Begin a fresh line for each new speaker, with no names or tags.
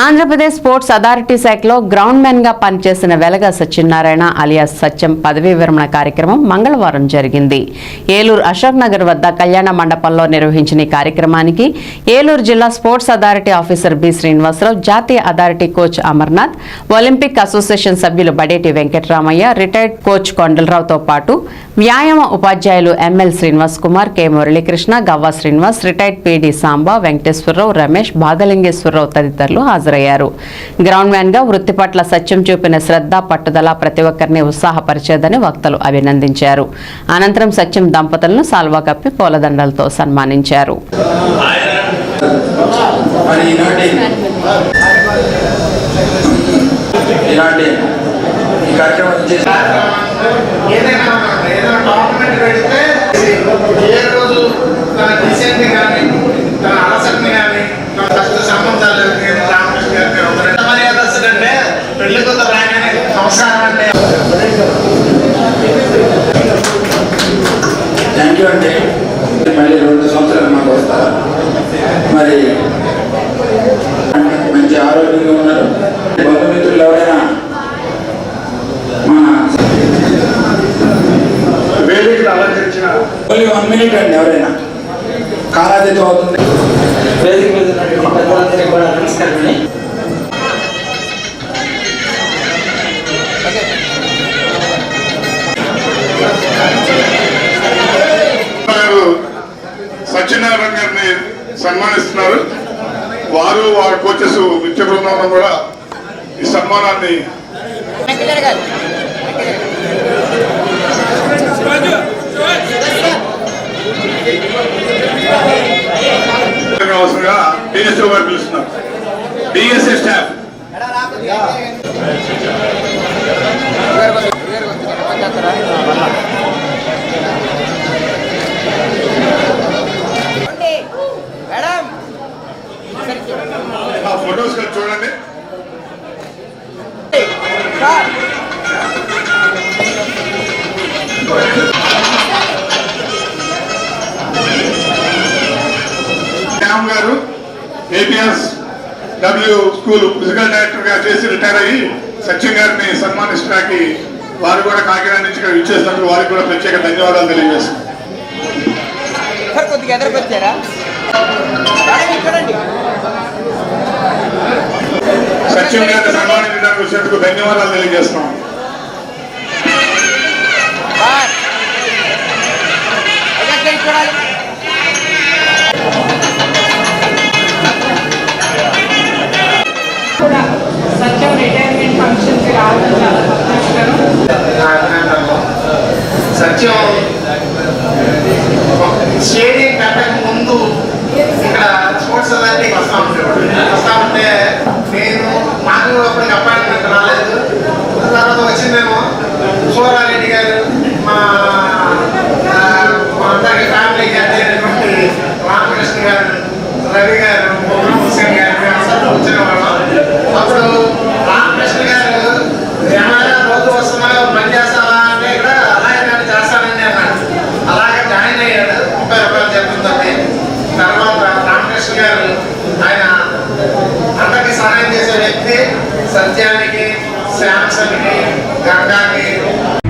Andhra Pradesh sports authority శాఖలో ground మ్యాన్గా పనిచేసిన వెలగ సత్యనారాయణ అలియాస్ సత్యం పదవీ విరమణ కార్యక్రమం మంగళవారం జరిగింది. ఏలూరు అశోక్ నగర్ వద్ద కళ్యాణ మండపంలో నిర్వహించిన ఈ కార్యక్రమానికి ఏలూరు జిల్లా sports authority officer B Srinivasarao జాతీయ authority coach Amarnath Olympic association సభ్యులు బడేటి వెంకటరామయ్య రిటైర్డ్ కోచ్ కొండలరావుతో పాటు వ్యాయామ ఉపాధ్యాయులు M L Srinivas Kumar K Muralikrishna Gavva Srinivas retired P D Samba Venkateswararao Ramesh Bhagalingeswararao తదితరులు హాజరు హాజరయ్యారు. గ్రౌండ్ మ్యాన్గా వృత్తి పట్ల సత్యం చూపిన శ్రద్ధ పట్టుదల ప్రతి ఒక్కరిని ఉత్సాహపరిచేదని వక్తలు అభినందించారు. అనంతరం సత్యం దంపతులను సాల్వా కప్పి పూలదండలతో సన్మానించారు.
ఈ కార్యక్రమం అండి మళ్ళీ రెండు సంవత్సరాలు మాకు వస్తారు మరి మంచి ఆరోగ్యంగా ఉన్నారు. బంధుమిత్రులు ఎవరైనా మా
వేదికలు అలంకరించిన
ఓన్లీ వన్ మినిట్ అండి ఎవరైనా. కాలాతీతం అవుతుంది.
గారిని సన్మానిస్తున్నారు. వారు వారి కోచెస్ విద్య బృందంలో కూడా ఈ సన్మానాన్ని అవసరంగా డిఎస్ఓ గారు పిలుస్తున్నారు. శ్యామ్ గారు ఏపీఎస్ డబ్ల్యూ స్కూల్ ఫిజికల్ డైరెక్టర్గా చేసి రిటైర్ అయ్యి సత్యం గారిని సన్మానించడానికి వారు కూడా కాకినాడ నుంచి ఇక్కడ వారికి కూడా ప్రత్యేక ధన్యవాదాలు తెలియజేస్తున్నాం.
కొద్దిగా ఎదురుకొచ్చారా
సత్యం గారిని సన్మానించడానికి వచ్చినందుకు ధన్యవాదాలు తెలియజేస్తున్నాం. করায় सत्यान के श्याम के गंगा के।